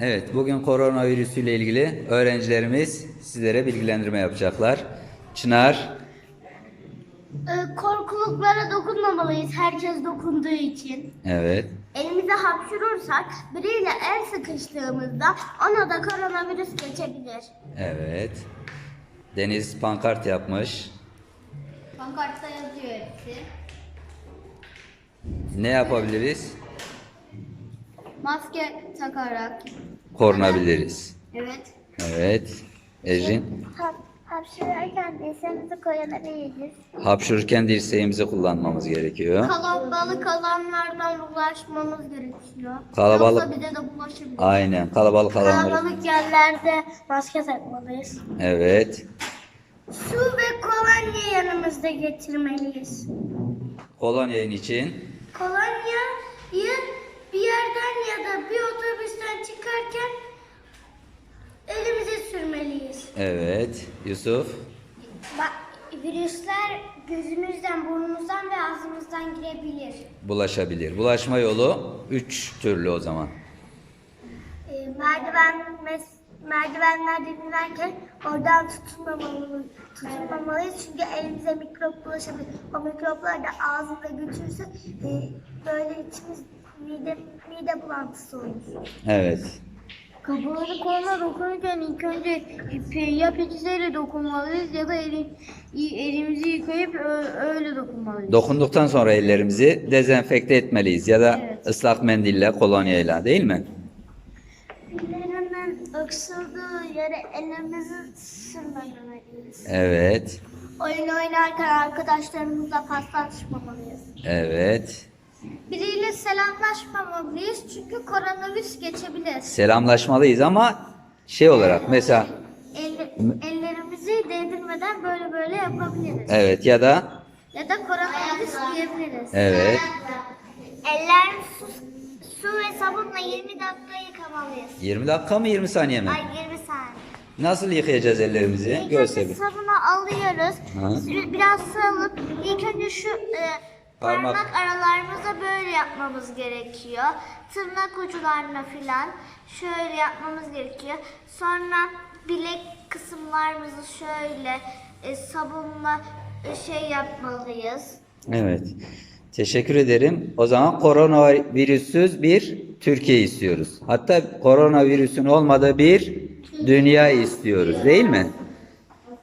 Evet, bugün koronavirüsü ile ilgili öğrencilerimiz sizlere bilgilendirme yapacaklar. Çınar, Ee, korkuluklara dokunmamalıyız herkes dokunduğu için. evet, Elimize hapşurursak biriyle el sıkıştığımızda ona da koronavirüs geçebilir. evet. Deniz pankart yapmış. Pankartta yazıyor hepsi. Ne yapabiliriz? Maske takarak. Korunabiliriz. Evet. Evet. Ejin, Hapşırırken desemizi koyabiliriz. hapşururken dirseğimizi kullanmamız gerekiyor. Kalabalık alanlardan bulaşmamız gerekiyor. Kalabalık- Yoksa bize de bulaşabilir. Aynen, kalabalık alanlar. Kalabalık yerlerde maske takmalıyız. Evet. Su ve kolonya yanımızda getirmeliyiz. Kolonyanın için Kolonyayı otobüsten çıkarken elimize sürmeliyiz. evet. Yusuf, Bak, virüsler gözümüzden, burnumuzdan ve ağzımızdan girebilir. bulaşabilir. Bulaşma yolu 3 türlü o zaman. Ee, merdiven mes- merdivenlerde binerken oradan tutunmamalıyız. Tutunmamalıyız çünkü elimize mikrop bulaşabilir. O mikroplar da ağzımıza götürürse e, böyle içimiz mide, mide bulantısı olur. Evet. Kapıları koluna dokunurken ilk önce ya peçeteyle dokunmalıyız ya da eli, elimizi yıkayıp öyle dokunmalıyız. Dokunduktan sonra ellerimizi dezenfekte etmeliyiz ya da Evet. ıslak mendille, kolonyayla değil mi? Birinin öksürdüğü yere elimizi sürmemeliyiz. Evet. Oyun oynarken arkadaşlarımızla paslaşmamalıyız. Evet. Biriyle selamlaşmamalıyız çünkü koronavirüs geçebilir. Selamlaşmalıyız ama şey olarak mesela El- ellerimizi değdirmeden böyle böyle yapabiliriz. evet ya da Ya da koronavirüs diyebiliriz. evet. Eller su, su ve sabunla 20 dakika yıkamalıyız. 20 dakika mı 20 saniye mi? Ay 20 saniye. Nasıl yıkayacağız ellerimizi? İlk önce Göster bir. sabunu alıyoruz. Bir- Biraz su alıp ilk önce Parmak. parmak aralarımıza böyle yapmamız gerekiyor. Tırnak uçlarına filan şöyle yapmamız gerekiyor. Sonra bilek kısımlarımızı şöyle e, sabunla e, şey yapmalıyız. Evet. Teşekkür ederim. O zaman koronavirüsüz bir Türkiye istiyoruz. Hatta koronavirüsün olmadığı bir dünya istiyoruz değil mi?